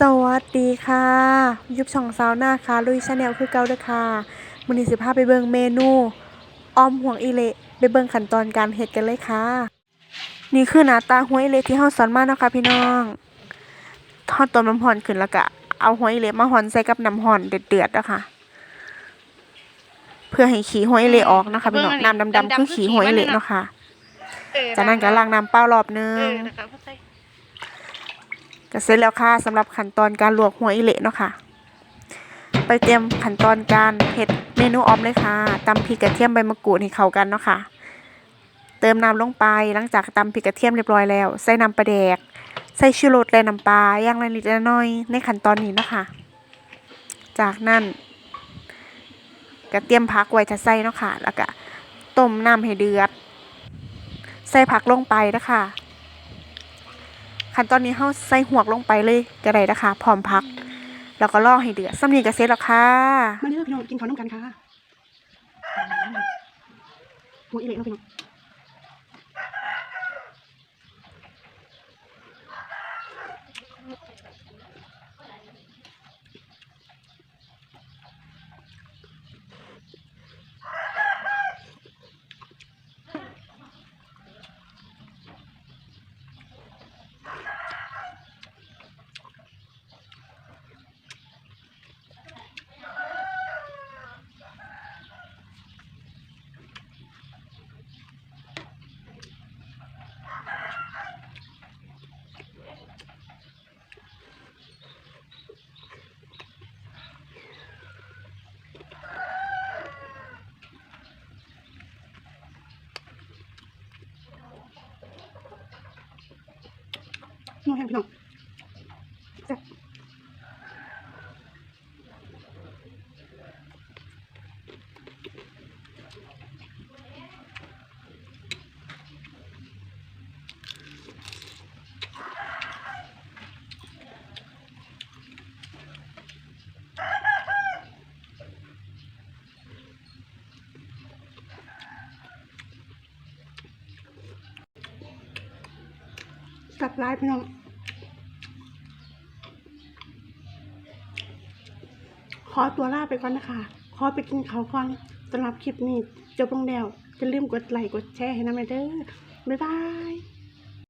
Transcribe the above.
สวัสดีค่ะ ยุบช่องสาวหน้าค่ะ ลุยชาแนลคือเก่าเด้อค่ะมื้อนี้สิพาไปเบิ่งเมนูออมห่วงอีเละไปเบิ่งขั้นตอนการเฮ็ดกันเลยค่ะ นี่คือหน้าตาหัวอีเละที่เฮาสอนมาเนาะค่ะพี่น้องทอดต้มน้ำร้อนขึ้นแล้วก็เอาหัวอีเละมาห่อนใส่กับน้ำร้อนเดือดๆนะคะเพื่อให้ขี้หัวอีเละออกนะคะพี่น้องน้ำดำๆคือขี้หัวอีเละเนาะค่ะเออจากนั้นก็ล้างน้ำเปล่ารอบนึเอง อนะคะเข้าใจ ก็เสร็จแล้วค่ะสำหรับขั้นตอนการลวกหัวอีเละเนาะค่ะ ไปเตรียมขั้นตอนการเฮ็ดเมนูออมเลยค่ะตำพริกกระเทียมใบมะกรูดให้เข้ากันเนาะค่ะ เติมน้ำลงไปหลังจากตำพริกกระเทียมเรียบร้อยแล้ว ใส่น้ำปลาแดก ใส่ชูรสและน้ำปลาย่างละนิดละน้อยในขั้นตอนนี้เนาะค่ะ จากนั้นก็เตรียมผักไว้ถ้าใส่เนาะค่ะ แล้วก็ต้มน้ำให้เดือด ใส่ผักลงไปนะคะ ขั้นตอนนี้เฮาใส่หวกลงไปเลยก็ได้นะคะ พร้อมพัก แล้วก็รอให้เดือดสำนีก็เสร็จแล้วค่ะมาเด้อพี่น้องกินข้าวน้ำกันค่ะหัวอีเล็กเนาะพี่น้อง น้องแห้งพี่น้องแซ่บแซ่บร้ายพี่น้อง ขอตัวลาไปก่อนนะคะ ขอไปกินเขาก่อนสำหรับคลิปนี้จบลงแล้วจะลืมกดไลค์กดแชร์ให้นะแม่เด้อบ๊ายบาย